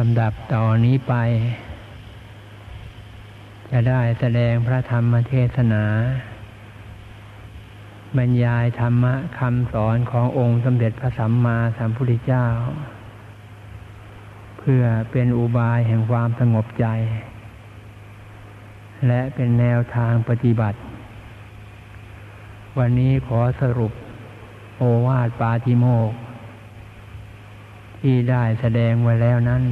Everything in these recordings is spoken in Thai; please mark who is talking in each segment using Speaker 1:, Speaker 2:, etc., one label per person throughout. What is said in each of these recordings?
Speaker 1: ลำดับต่อนนี้ไป จะได้แสดงพระธรรมเทศนา บรรยายธรรมะคำสอนขององค์สมเด็จพระสัมมาสัมพุทธเจ้า เพื่อเป็นอุบายแห่งความสงบใจ และเป็นแนวทางปฏิบัติ วันนี้ขอสรุปโอวาทปาติโมก ที่ได้แสดงไว้แล้วนั้น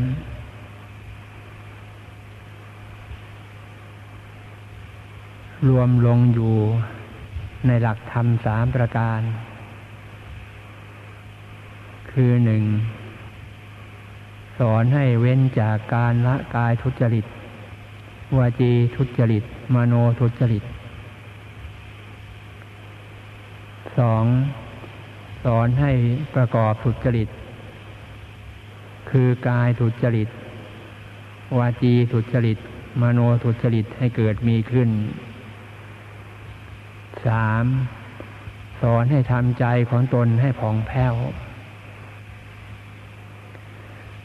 Speaker 1: รวมลงอยู่ในหลักธรรมสามประการ คือหนึ่งสอนให้เว้นจากการละกายทุจริต วาจีทุจริต มโนทุจริตสองสอนให้ประกอบสุจริต คือกายทุจริต วาจีทุจริต มโนทุจริตให้เกิดมีขึ้นสามสอนให้ทำใจของตนให้ผ่องแผ้ว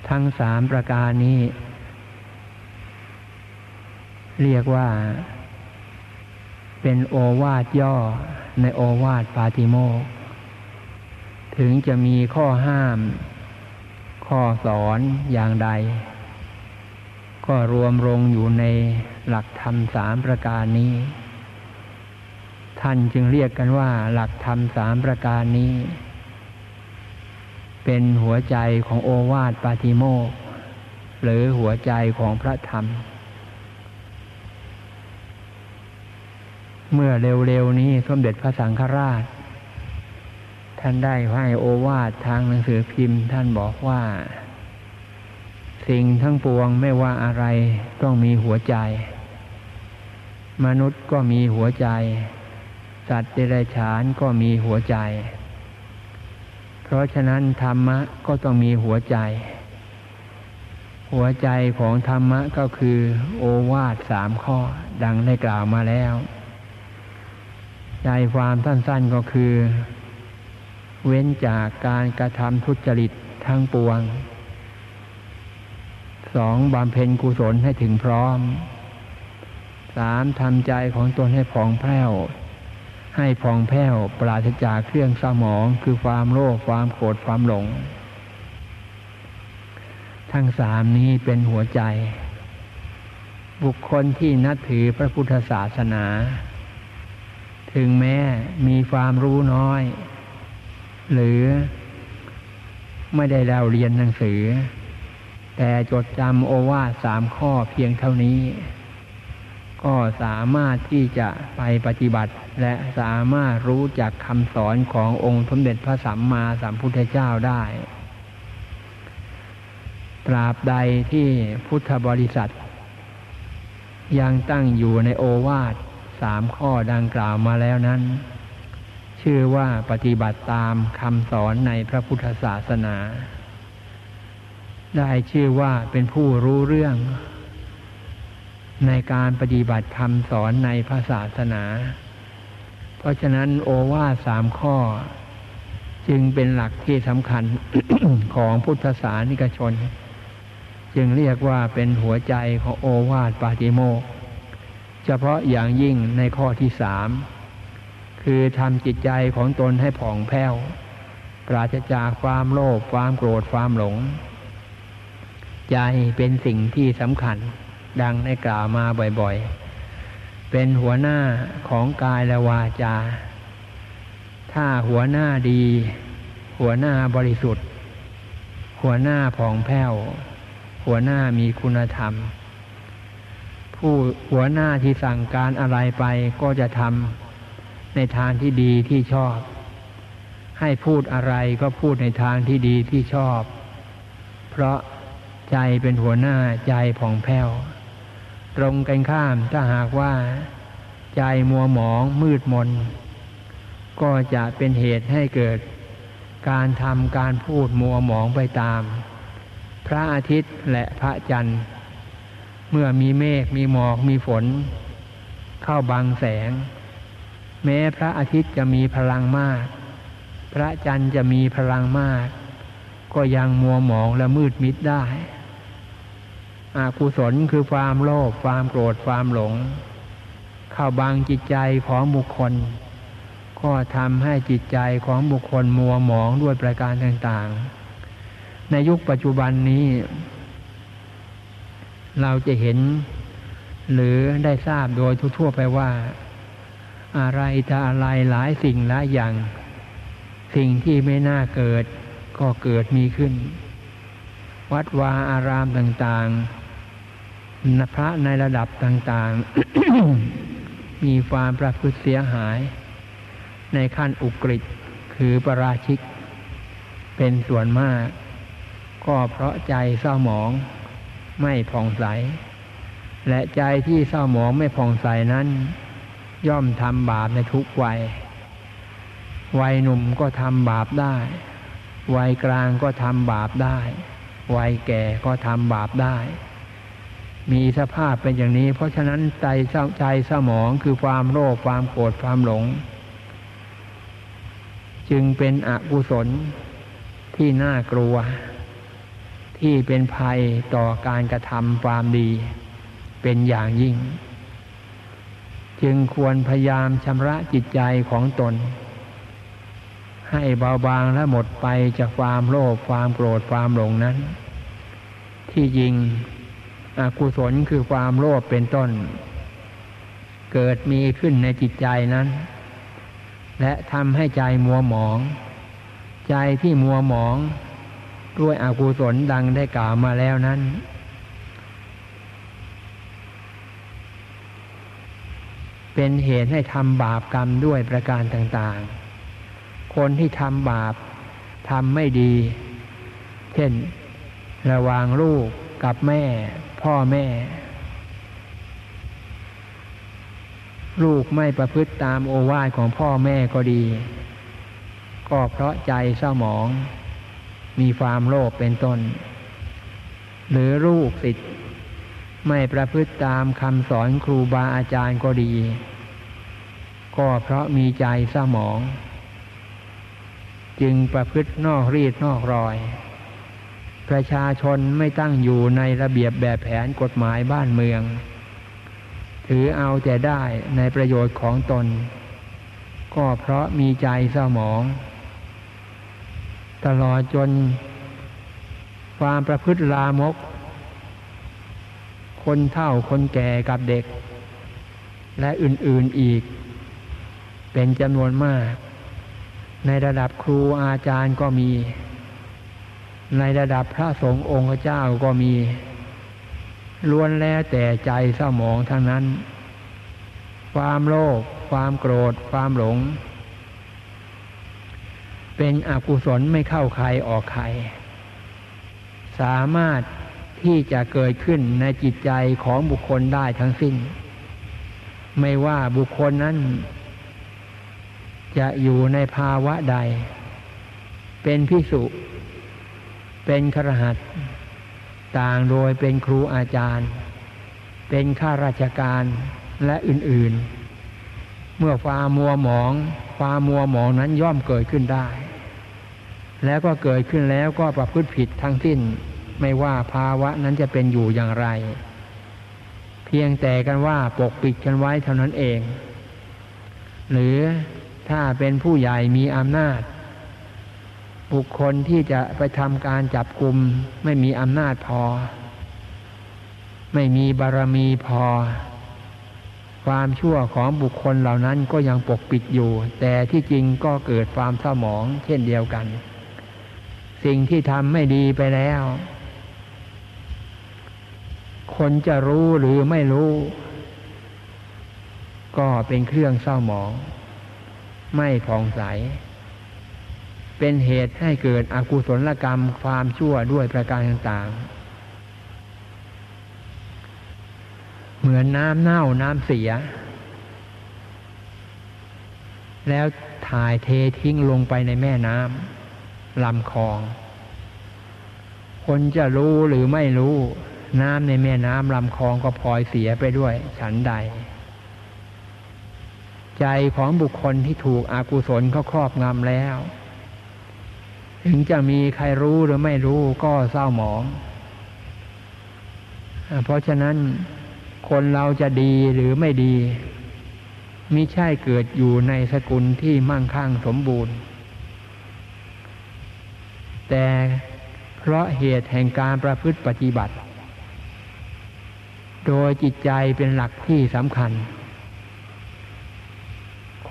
Speaker 1: ทั้งสามประการนี้ เรียกว่า เป็นโอวาทย่อในโอวาทปาติโมถึงจะมีข้อห้าม ข้อสอนอย่างใด ก็รวมลงอยู่ในหลักธรรมสามประการนี้ ท่านจึงเรียกกันว่า หลักธรรมสามประการนี้ เป็นหัวใจของโอวาทปาติโมกหรือหัวใจของพระธรรม เมื่อเร็วๆนี้สมเด็จพระสังฆราช ท่านได้ให้โอวาททางหนังสือพิมพ์ ท่านบอกว่า สิ่งทั้งปวงไม่ว่าอะไรต้องมีหัวใจ มนุษย์ก็มีหัวใจ สัตว์เดรัจฉานก็มีหัวใจ เพราะฉะนั้นธรรมะก็ต้องมีหัวใจ หัวใจของธรรมะก็คือ โอวาทสามข้อดังได้กล่าวมาแล้ว ใจความสั้นๆก็คือ เว้นจากการกระทำทุจริตทั้งปวงสองบำเพ็ญกุศลให้ถึงพร้อมสามทำใจของตนให้ผ่องแผ้ว ให้ผ่องแผ้วปราศจากเครื่องสมองคือความโลภความโกรธความหลง ทั้งสามนี้เป็นหัวใจ บุคคลที่นับถือพระพุทธศาสนา ถึงแม้มีความรู้น้อย หรือไม่ได้เล่าเรียนหนังสือ แต่จดจำโอวาทสามข้อเพียงเท่านี้ ก็สามารถที่จะไปปฏิบัติ และสามารถรู้จักคำสอนขององค์สมเด็จพระสัมมาสัมพุทธเจ้าได้ ตราบใดที่พุทธบริษัท ยังตั้งอยู่ในโอวาทสามข้อดังกล่าวมาแล้วนั้น ชื่อว่าปฏิบัติตามคำสอนในพระพุทธศาสนา ได้ชื่อว่าเป็นผู้รู้เรื่อง ในการปฏิบัติคำสอนในพระศาสนา เพราะฉะนั้นโอวาสามข้อ จึงเป็นหลักที่สำคัญของพุทธศาสนิกชน จึงเรียกว่าเป็นหัวใจของโอวาทปาติโมกเฉพาะอย่างยิ่งในข้อที่สาม คือทำจิตใจของตนให้ผ่องแผ้ว ปราศจากความโลภความโกรธความหลง ใจเป็นสิ่งที่สำคัญ ดังได้กล่าวมาบ่อยๆ เป็นหัวหน้าของกายและวาจา ถ้าหัวหน้าดี หัวหน้าบริสุทธิ์ หัวหน้าผ่องแผ้ว หัวหน้ามีคุณธรรม ผู้หัวหน้าที่สั่งการอะไรไปก็จะทำ ในทางที่ดีที่ชอบ ให้พูดอะไรก็พูดในทางที่ดีที่ชอบ เพราะใจเป็นหัวหน้าใจผ่องแผ้ว ตรงกันข้ามถ้าหากว่า ใจมัวหมองมืดมน ก็จะเป็นเหตุให้เกิด การทำการพูดมัวหมองไปตาม พระอาทิตย์และพระจันทร์ เมื่อมีเมฆมีหมอกมีฝน เข้าบังแสง แม้พระอาทิตย์จะมีพลังมาก พระจันทร์จะมีพลังมาก ก็ยังมัวหมองและมืดมิดได้อกุศลคือความโลภความโกรธความหลง เข้าบังจิตใจของบุคคล ก็ทำให้จิตใจของบุคคลมัวหมองด้วยประการต่างๆ ในยุคปัจจุบันนี้ เราจะเห็น หรือได้ทราบโดยทั่วๆไปว่า อะไรจะอะไรหลายสิ่งหลายอย่าง สิ่งที่ไม่น่าเกิด ก็เกิดมีขึ้น วัดวาอารามต่างๆพระในระดับต่างๆ มีความประพฤติเสียหาย ในขั้นอุกฤษคือประราชิก เป็นส่วนมาก ก็เพราะใจเศร้าหมองไม่ผ่องใส และใจที่เศร้าหมองไม่ผ่องใสนั้น ย่อมทำบาปในทุกวัย วัยหนุ่มก็ทำบาปได้ วัยกลางก็ทำบาปได้ วัยแก่ก็ทำบาปได้ มีสภาพเป็นอย่างนี้ เพราะฉะนั้นใจใจสมองคือความโลภความโกรธความหลง จึงเป็นอกุศลที่น่ากลัว ที่เป็นภัยต่อการกระทำความดี เป็นอย่างยิ่ง จึงควรพยายามชำระจิตใจของตน ให้เบาบางและหมดไปจากความโลภความโกรธความหลงนั้น ที่จริงอกุศลคือความโลภเป็นต้น เกิดมีขึ้นในจิตใจนั้น และทำให้ใจมัวหมอง ใจที่มัวหมองด้วยอกุศลดังได้กล่าวมาแล้วนั้น เป็นเหตุให้ทำบาปกรรมด้วยประการต่างๆ คนที่ทำบาปทำไม่ดี เช่น ระวางลูกกับแม่ พ่อแม่ ลูกไม่ประพฤติตามโอวาทของพ่อแม่ก็ดี ก็เพราะใจเศร้าหมอง มีความโลภเป็นต้น หรือลูกศิษย์ ไม่ประพฤติตามคำสอนครูบาอาจารย์ก็ดี ก็เพราะมีใจเศร้าหมอง จึงประพฤตินอกรีดนอกรอย ประชาชนไม่ตั้งอยู่ในระเบียบแบบแผนกฎหมายบ้านเมือง ถือเอาแต่ได้ในประโยชน์ของตน ก็เพราะมีใจเศร้าหมอง ตลอดจนความประพฤติลามก คนเฒ่าคนแก่กับเด็ก และอื่นๆอีก เป็นจำนวนมาก ในระดับครูอาจารย์ก็มี ในระดับพระสงฆ์องค์เจ้าก็มีล้วนแล้วแต่ใจเศร้าหมองทั้งนั้น ความโลภความโกรธ ความหลง เป็นอกุศลไม่เข้าใครออกใคร สามารถ ที่จะเกิดขึ้นในจิตใจของบุคคลได้ทั้งสิ้น ไม่ว่าบุคคลนั้น จะอยู่ในภาวะใด เป็นพิสุ เป็นครหัส ต่างโดยเป็นครูอาจารย์ เป็นข้าราชการและอื่นๆ เมื่อความมัวหมอง ความมัวหมองนั้นย่อมเกิดขึ้นได้ แล้วก็เกิดขึ้นแล้วก็ประพฤติผิดทั้งสิ้น ไม่ว่าภาวะนั้นจะเป็นอยู่อย่างไร เพียงแต่กันว่าปกปิดกันไว้เท่านั้นเอง หรือถ้าเป็นผู้ใหญ่มีอำนาจ บุคคลที่จะไปทำการจับกลุ่มไม่มีอำนาจพอ ไม่มีบารมีพอ ความชั่วของบุคคลเหล่านั้นก็ยังปกปิดอยู่ แต่ที่จริงก็เกิดความเศร้าหมองเช่นเดียวกัน สิ่งที่ทำไม่ดีไปแล้ว คนจะรู้หรือไม่รู้ ก็เป็นเครื่องเศร้าหมอง ไม่ผ่องใส เป็นเหตุให้เกิดอกุศลกรรมความชั่วด้วยประการต่างๆ เหมือนน้ำเน่าน้ำเสีย แล้วถ่ายเททิ้งลงไปในแม่น้ำลำคลอง คนจะรู้หรือไม่รู้ น้ำในแม่น้ำลำคลองก็พลอยเสียไปด้วย ฉันใด ใจของบุคคลที่ถูกอากุศลเขาครอบงำแล้ว ถึงจะมีใครรู้หรือไม่รู้ก็เศร้าหมอง เพราะฉะนั้นคนเราจะดีหรือไม่ดีมิใช่เกิดอยู่ในสกุลที่มั่งคั่งสมบูรณ์ แต่เพราะเหตุแห่งการประพฤติปฏิบัติ โดยจิตใจเป็นหลักที่สำคัญ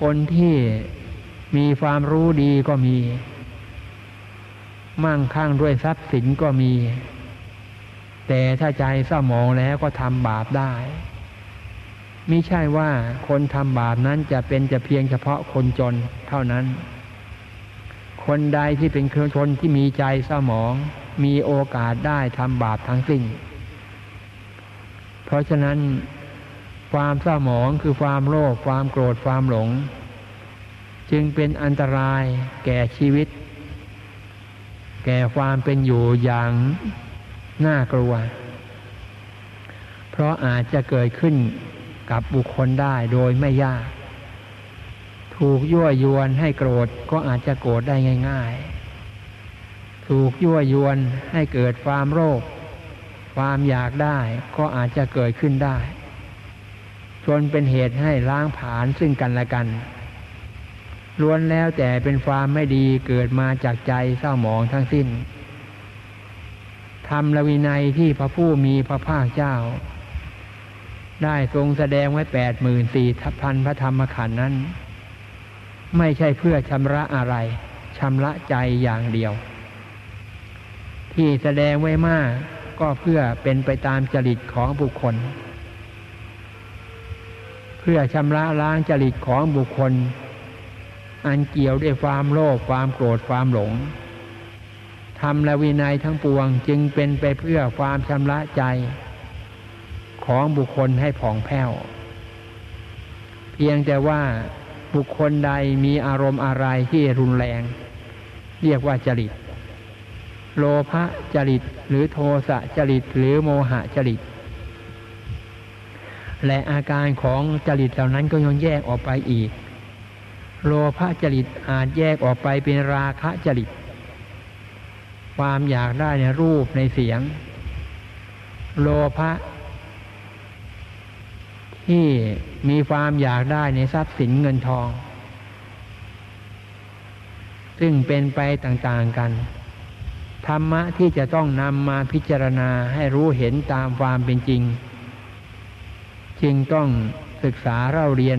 Speaker 1: คนที่มีความรู้ดีก็มี มั่งคั่งด้วยทรัพย์สินก็มี แต่ถ้าใจเศร้าหมองแล้วก็ทำบาปได้มิใช่ว่าคนทำบาปนั้นจะเป็นจะเพียงเฉพาะคนจนเท่านั้น คนใดที่เป็นเครือชนที่มีใจสมอง มีโอกาสได้ทำบาปทั้งสิ้น เพราะฉะนั้นความเศร้าหมองคือความโลภความโกรธความหลง จึงเป็นอันตรายแก่ชีวิต แก่ความเป็นอยู่อย่างน่ากลัว เพราะอาจจะเกิดขึ้นกับบุคคลได้โดยไม่ยาก ถูกยั่วยวนให้โกรธก็อาจจะโกรธได้ง่าย ๆ ถูกยั่วยวนให้เกิดความโลภ ความอยากได้ก็อาจจะเกิดขึ้นได้ จนเป็นเหตุให้ล้างผาญซึ่งกันและกัน ล้วนแล้วแต่เป็นความไม่ดีเกิดมาจากใจเศร้าหมองทั้งสิ้นทำละวินัยที่พระผู้มีพระภาคเจ้า ได้ทรงแสดงไว้แปดหมื่นสี่พันพระธรรมขันธ์นั้น ไม่ใช่เพื่อชำระอะไรชำระใจอย่างเดียว ที่แสดงไว้มาก ก็เพื่อเป็นไปตามจริตของบุคคล เพื่อชำระล้างจริตของบุคคล อันเกี่ยวด้วยความโลภความโกรธความหลงทำและวินัยทั้งปวงจึงเป็นไปเพื่อความชำระใจ ของบุคคลให้ผ่องแผ้ว เพียงแต่ว่าบุคคลใดมีอารมณ์อะไรที่รุนแรง เรียกว่าจริต โลภะจริต หรือโทสะจริต หรือโมหะจริต และอาการของจริตเหล่านั้นก็ยังแยกออกไปอีก โลภะจริตอาจแยกออกไปเป็นราคะจริต ความอยากได้ในรูปในเสียง โลภะที่มีความอยากได้ในทรัพย์สินเงินทอง ซึ่งเป็นไปต่างๆกัน ธรรมะที่จะต้องนำมาพิจารณาให้รู้เห็นตามความเป็นจริง จึงต้องศึกษาเล่าเรียน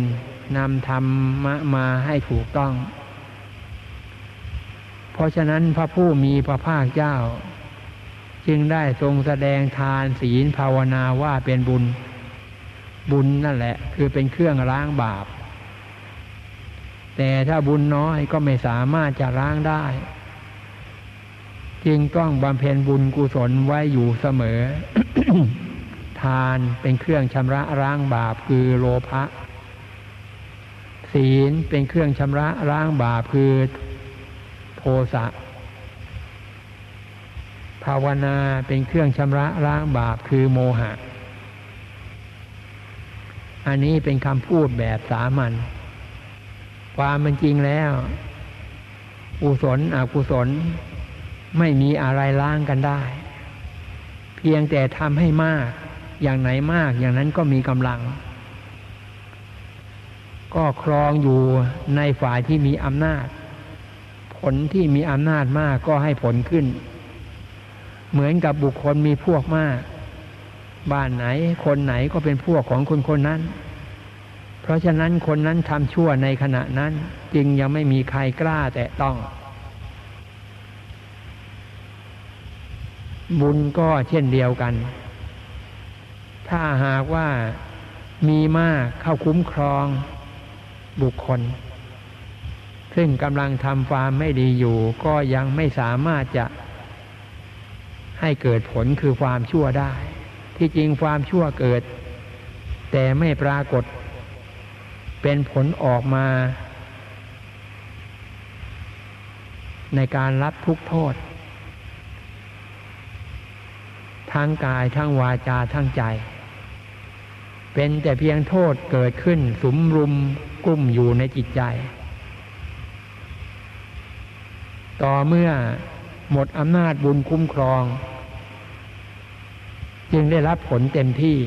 Speaker 1: นำธรรมะมาให้ถูกต้อง เพราะฉะนั้นพระผู้มีพระภาคเจ้า จึงได้ทรงแสดงทานศีลภาวนาว่าเป็นบุญ บุญนั่นแหละ คือเป็นเครื่องล้างบาป แต่ถ้าบุญน้อยก็ไม่สามารถจะล้างได้ จึงต้องบำเพ็ญบุญกุศลไว้อยู่เสมอ ทานเป็นเครื่องชำระล้างบาปคือโลภะศีลเป็นเครื่องชำระล้างบาปคือโทสะภาวนาเป็นเครื่องชำระล้างบาปคือโมหะ อันนี้เป็นคำพูดแบบสามัญความเป็นจริงแล้วกุศลอกุศล ไม่มีอะไรล้างกันได้ เพียงแต่ทำให้มาก อย่างไหนมากอย่างนั้นก็มีกำลัง ก็ครองอยู่ในฝ่ายที่มีอำนาจ ผลที่มีอำนาจมากก็ให้ผลขึ้น เหมือนกับบุคคลมีพวกมาก บ้านไหนคนไหนก็เป็นพวกของคนคนนั้น เพราะฉะนั้นคนนั้นทำชั่วในขณะนั้น จึงยังไม่มีใครกล้าแต่ต้อง บุญก็เช่นเดียวกัน ถ้าหากว่ามีมากเข้าคุ้มครองบุคคล ซึ่งกำลังทำความไม่ดีอยู่ ก็ยังไม่สามารถจะให้เกิดผลคือความชั่วได้ ที่จริงความชั่วเกิด แต่ไม่ปรากฏ เป็นผลออกมา ในการรับทุกโทษ ทั้งกายทั้งวาจาทั้งใจ เป็นแต่เพียงโทษเกิดขึ้นสุมรุมกุ้มอยู่ในจิตใจ ต่อเมื่อหมดอำนาจบุญคุ้มครอง จึงได้รับผลเต็มที่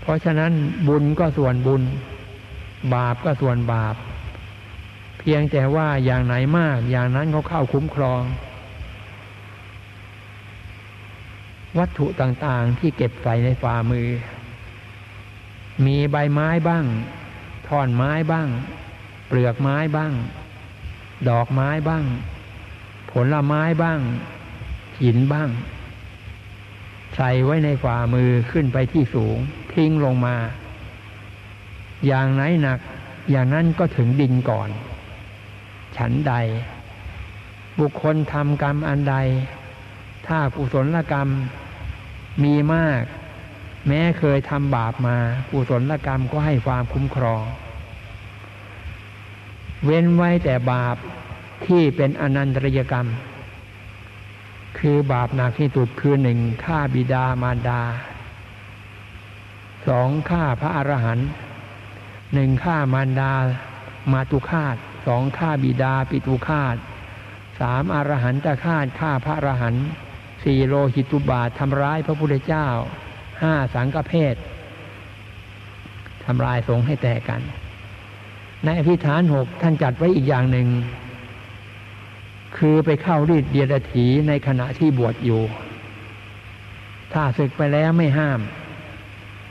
Speaker 1: เพราะฉะนั้นบุญก็ส่วนบุญ บาปก็ส่วนบาป เพียงแต่ว่าอย่างไหนมากอย่างนั้นเขาเข้าคุ้มครอง วัตถุต่างๆที่เก็บใส่ในฝ่ามือ มีใบไม้บ้างท่อนไม้บ้าง เปลือกไม้บ้าง ดอกไม้บ้าง ผลไม้บ้าง หินบ้าง ใส่ไว้ในฝ่ามือขึ้นไปที่สูง ทิ้งลงมา อย่างไหนหนัก อย่างนั้นก็ถึงดินก่อน ฉันใด บุคคลทำกรรมอันใด ถ้ากุศลกรรมมีมาก แม้เคยทำบาปมา กุศลกรรมก็ให้ความคุ้มครอง เว้นไว้แต่บาปที่เป็นอนันตริยกรรม คือบาปหนักที่สุดคือหนึ่งฆ่าบิดามารดาสองฆ่าพระอรหันต์หนึ่งฆ่ามารดามาตุคาตสองฆ่าบิดาปิตุคาตสามอรหันตคาตฆ่าพระอรหันต์ สี่โลหิตุบาททำร้ายพระพุทธเจ้า ห้าสังฆเพศทำลายสงฆ์ให้แตกกัน ในอภิฐานหกท่านจัดไว้อีกอย่างหนึ่ง คือไปเข้ารีดเดียดถีในขณะที่บวชอยู่ ถ้าศึกไปแล้วไม่ห้าม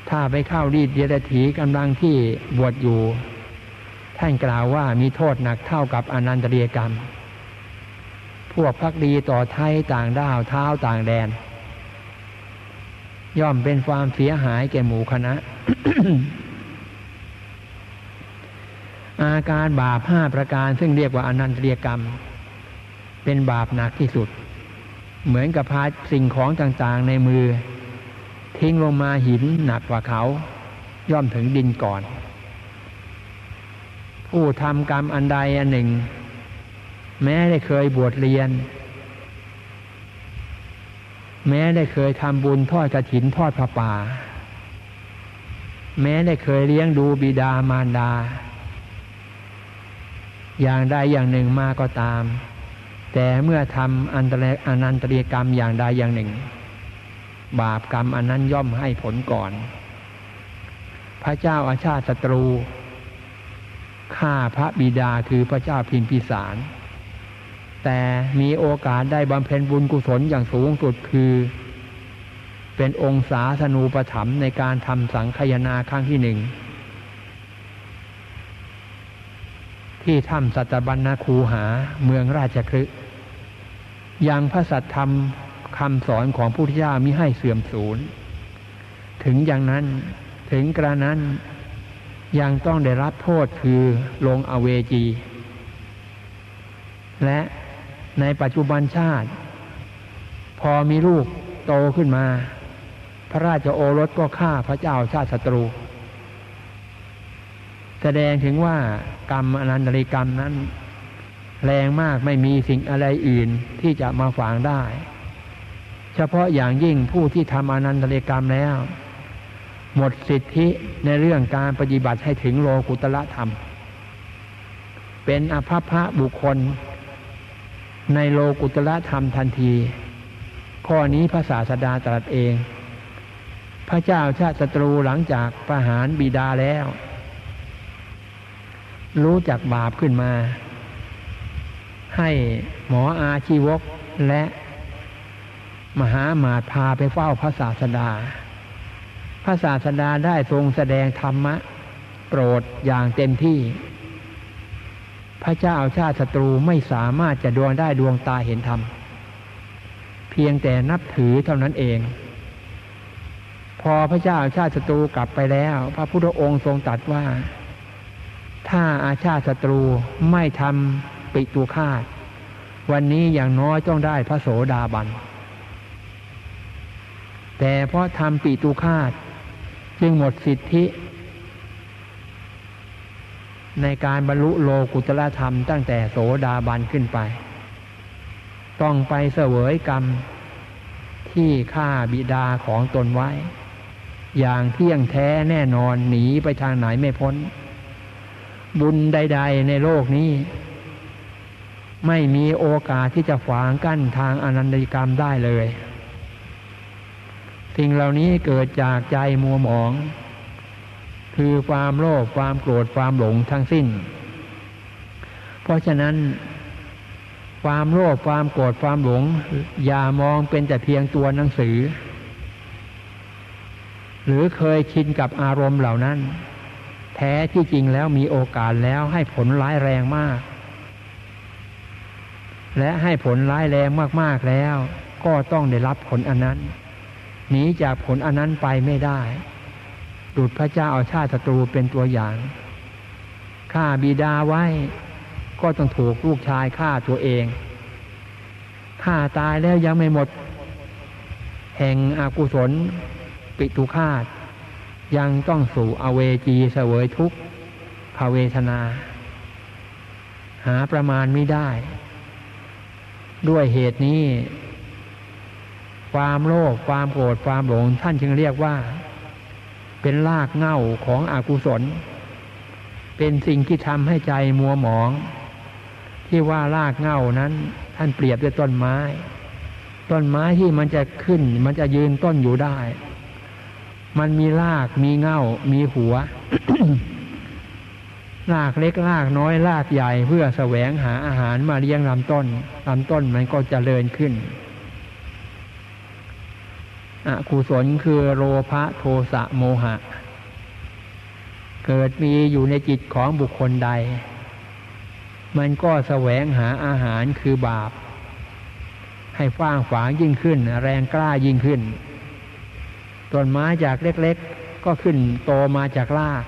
Speaker 1: ถ้าไปเข้ารีดเดียดถีกำลังที่บวชอยู่ ท่านกล่าวว่ามีโทษหนักเท่ากับอนันตเรียกรรม พวกพักดีต่อไทยต่างด้าวเท้าต่างแดน ย่อมเป็นความเสียหายแก่หมู่คณะ อาการบาปห้าประการซึ่งเรียกว่าอนันตเรียกรรม เป็นบาปหนักที่สุด เหมือนกับพาสิ่งของต่างๆในมือ ทิ้งลงมาหินหนักกว่าเขา ย่อมถึงดินก่อน ผู้ทำกรรมอันใดอันหนึ่ง แม้ได้เคยบวชเรียน แม้ได้เคยทำบุญทอดกระถินทอดผ้าป่า แม้ได้เคยเลี้ยงดูบิดามารดา อย่างใดอย่างหนึ่งมาก็ตาม แต่เมื่อทำอันตรอนันตริยกรรมอย่างใดอย่างหนึ่ง บาปกรรมอันนั้นย่อมให้ผลก่อน พระเจ้าอาชาติศัตรูฆ่าพระบิดาคือพระเจ้าพิมพิสาร แต่มีโอกาสได้บำเพ็ญบุญกุศลอย่างสูงสุดคือ เป็นองค์สาสนูปถัมในการทำสังคยนาครั้งที่หนึ่ง ที่ถ้ำสัตบัญญคูหาเมืองราชคฤห์ยังพระสัตธรรมคำสอนของพระพุทธเจ้ามิให้เสื่อมสูญ ถึงอย่างนั้นถึงกระนั้นยังต้องได้รับโทษคือลงอเวจี และ ในปัจจุบันชาติ พอมีลูกโตขึ้นมา พระราชโอรสก็ฆ่าพระเจ้าชาติศัตรู แสดงถึงว่ากรรมอนันตริกรรมนั้น แรงมากไม่มีสิ่งอะไรอื่นที่จะมาฝางได้ เฉพาะอย่างยิ่งผู้ที่ทำอนันตริกรรมแล้ว หมดสิทธิในเรื่องการปฏิบัติให้ถึงโลกุตละธรรม เป็นอภพะบุคคล ในโลกุตละธรรมทันที ข้อนี้พระศาสดาตรัสเอง พระเจ้าชาติศัตรูหลังจากประหารบิดาแล้ว รู้จักบาปขึ้นมา ให้หมออาชีวกและมหาหมาตพาไปเฝ้าพระศาสดา พระศาสดาได้ทรงแสดงธรรมะ โปรดอย่างเต็มที่ พระเจ้าชาติศัตรูไม่สามารถจะดวงได้ดวงตาเห็นธรรม เพียงแต่นับถือเท่านั้นเอง พอพระเจ้าชาติศัตรูกลับไปแล้ว พระพุทธองค์ทรงตรัสว่า ถ้าอาชาติศัตรูไม่ทำปิตุคาตวันนี้อย่างน้อยต้องได้พระโสดาบัน แต่เพราะทำปิตุคาตจึงหมดสิทธิ ในการบรรลุโลกุตละธรรมตั้งแต่โสดาบันขึ้นไป ต้องไปเสวยกรรม ที่ฆ่าบิดาของตนไว้ อย่างเที่ยงแท้แน่นอนหนีไปทางไหนไม่พ้น บุญใด ๆ ในโลกนี้ ไม่มีโอกาสที่จะขวางกั้นทางอนันตกรรมได้เลย สิ่งเหล่านี้เกิดจากใจมัวหมอง คือความโลภความโกรธความหลงทั้งสิ้น เพราะฉะนั้น ความโลภความโกรธความหลง อย่ามองเป็นแต่เพียงตัวหนังสือ หรือเคยชินกับอารมณ์เหล่านั้น แท้ที่จริงแล้วมีโอกาสแล้วให้ผลร้ายแรงมาก และให้ผลร้ายแรงมากๆแล้ว ก็ต้องได้รับผลอันนั้นหนีจากผลอันนั้นไปไม่ได้ ดุดพระเจ้าเอาชาติศัตรูเป็นตัวอย่างฆ่าบิดาไว้ ก็ต้องถูกลูกชายฆ่าตัวเองฆ่าตายแล้วยังไม่หมด แห่งอากุศล ปิตุคาตยังต้องสู่อเวจีเสวยทุกข์ภาเวทนา หาประมาณไม่ได้ ด้วยเหตุนี้ ความโลภความโกรธความหลงท่านจึงเรียกว่า เป็นรากเง้าของอกุศล เป็นสิ่งที่ทำให้ใจมัวหมอง ที่ว่ารากเง้านั้น ท่านเปรียบด้วยต้นไม้ ต้นไม้ที่มันจะขึ้น มันจะยืนต้นอยู่ได้ มันมีรากมีเง่า มีหัวรากเล็กรากน้อยรากใหญ่เพื่อแสวงหาอาหารมาเลี้ยงลำต้นลำต้นมันก็จเจริญขึ้น อกุศลคือโลภะโทสะโมหะ เกิดมีอยู่ในจิตของบุคคลใด มันก็แสวงหาอาหารคือบาป ให้ฟ้างฝางยิ่งขึ้น แรงกล้ายิ่งขึ้น ต้นไม้จากเล็กๆ ก็ขึ้นโตมาจากราก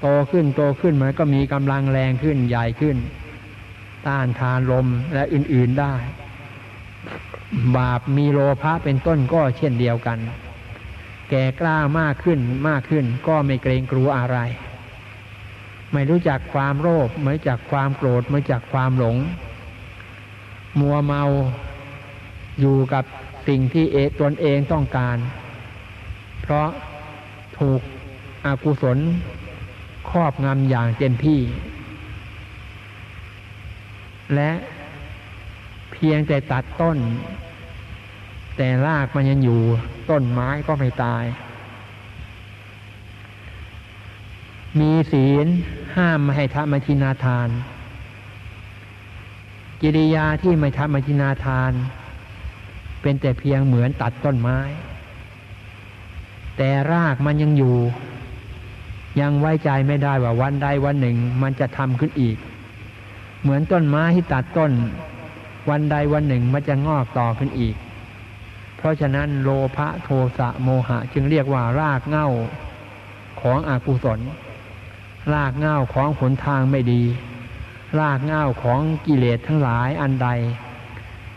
Speaker 1: โตขึ้นโตขึ้นมันก็มีกำลังแรงขึ้นใหญ่ขึ้น ต้านทานลมและอื่นๆได้ บาปมีโลภะเป็นต้นก็เช่นเดียวกัน แก่กล้ามากขึ้นมากขึ้นก็ไม่เกรงกลัวอะไร ไม่รู้จักความโลภไม่รู้จักความโกรธไม่รู้จักความหลง มัวเมาอยู่กับสิ่งที่เอตนเองต้องการ เพราะถูกอกุศลครอบงำอย่างเต็มที่ และ พียงแต่ตัดต้น แต่รากมันยังอยู่ต้นไม้ก็ไม่ตาย มีศีลห้ามไม่ให้ทำมทินาทาน กิริยาที่ไม่ทำมทินาทาน เป็นแต่เพียงเหมือนตัดต้นไม้ แต่รากมันยังอยู่ ยังไว้ใจไม่ได้ว่าวันใดวันหนึ่ง มันจะทำขึ้นอีก เหมือนต้นไม้ที่ตัดต้น วันใดวันหนึ่งมันจะงอกต่อขึ้นอีก เพราะฉะนั้นโลภะโทสะโมหะ จึงเรียกว่ารากเง่าของอกุศล รากเง่าของผลทางไม่ดี รากเง่าของกิเลสทั้งหลายอันใด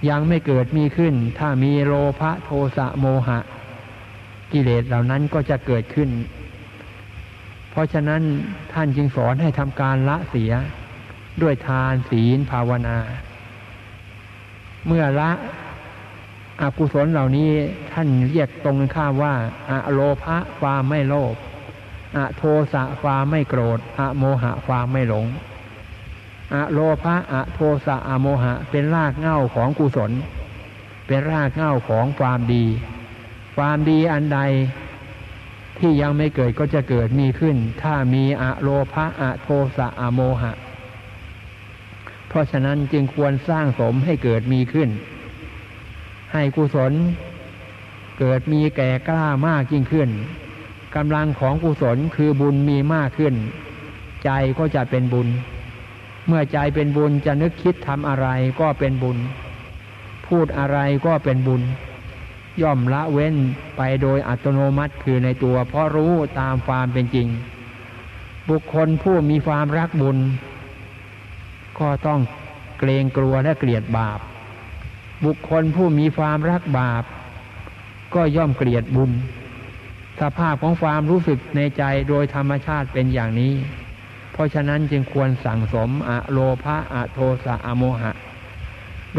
Speaker 1: ยังไม่เกิดมีขึ้น ถ้ามีโลภะโทสะโมหะ กิเลสเหล่านั้นก็จะเกิดขึ้น เพราะฉะนั้นท่านจึงสอนให้ทำการละเสียด้วยทานศีลภาวนา เมื่อละอกุศลเหล่านี้ท่านเรียกตรงข้ามว่าอะโลภะความไม่โลภอะโทสะความไม่โกรธอะโมหะความไม่หลงอะโลภะอะโทสะอะโมหะ เป็นรากเหง้าของกุศล เป็นรากเหง้าของความดี ความดีอันใดที่ยังไม่เกิดก็จะเกิดมีขึ้น ถ้ามีอะโลภะอะโทสะอะโมหะ เพราะฉะนั้นจึงควรสร้างสมให้เกิดมีขึ้น ให้กุศล เกิดมีแก่กล้ามากยิ่งขึ้นกำลังของกุศลคือบุญมีมากขึ้น ใจก็จะเป็นบุญ เมื่อใจเป็นบุญจะนึกคิดทำอะไรก็เป็นบุญ พูดอะไรก็เป็นบุญ ย่อมละเว้นไปโดยอัตโนมัติคือในตัว เพราะรู้ตามความเป็นจริง บุคคลผู้มีความรักบุญ ก็ต้องเกรงกลัวและเกลียดบาป บุคคลผู้มีความรักบาป ก็ย่อมเกลียดบุญ สภาพของความรู้สึกในใจโดยธรรมชาติเป็นอย่างนี้ เพราะฉะนั้นจึงควรสั่งสมอะโลภะอะโทสะอะโมหะ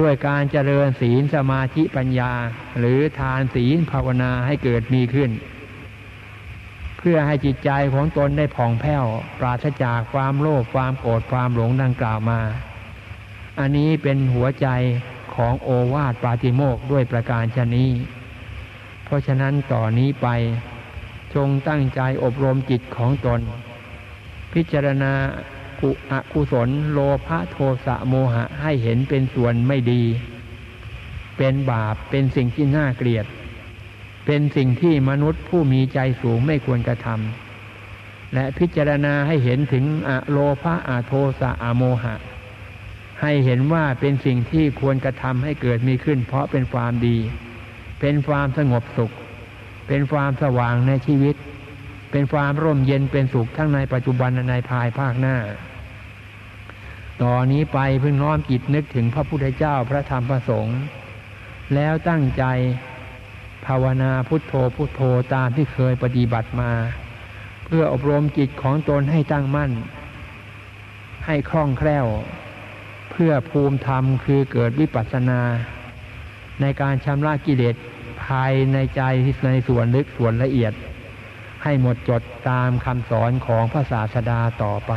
Speaker 1: ด้วยการเจริญศีลสมาธิปัญญา หรือทานศีลภาวนาให้เกิดมีขึ้น พื่อให้จิตใจของตนได้ผ่องแผ้ว ปราศจากความโลภความโกรธความหลงดังกล่าวมา อันนี้เป็นหัวใจของโอวาทปาติโมกด้วยประการชนี้ เพราะฉะนั้นต่อนนี้ไป จงตั้งใจอบรมจิตของตน พิจารณากุอกุศลโลภะโทสะโมหะให้เห็นเป็นส่วนไม่ดี เป็นบาปเป็นสิ่งที่น่าเกลียด เป็นสิ่งที่มนุษย์ผู้มีใจสูงไม่ควรกระทำและพิจารณาให้เห็นถึงอโลภะอโทสะอโมหะ ให้เห็นว่าเป็นสิ่งที่ควรกระทำให้เกิดมีขึ้น เพราะเป็นความดี เป็นความสงบสุข เป็นความสว่างในชีวิต เป็นความร่มเย็นเป็นสุขทั้งในปัจจุบันและในภายภาคหน้าต่อนนี้ไปเพึงน้อมจิตนึกถึงพระพุทธเจ้าพระธรรมพระสงฆ์แล้วตั้งใจ ภาวนาพุทโธพุทโธตามที่เคยปฏิบัติมา เพื่ออบรมจิตของตนให้ตั้งมั่น ให้คล่องแคล่ว เพื่อภูมิธรรมคือเกิดวิปัสสนา ในการชำระกิเลสภายในใจในส่วนลึกส่วนละเอียด ให้หมดจดตามคำสอนของพระศาสดาต่อไป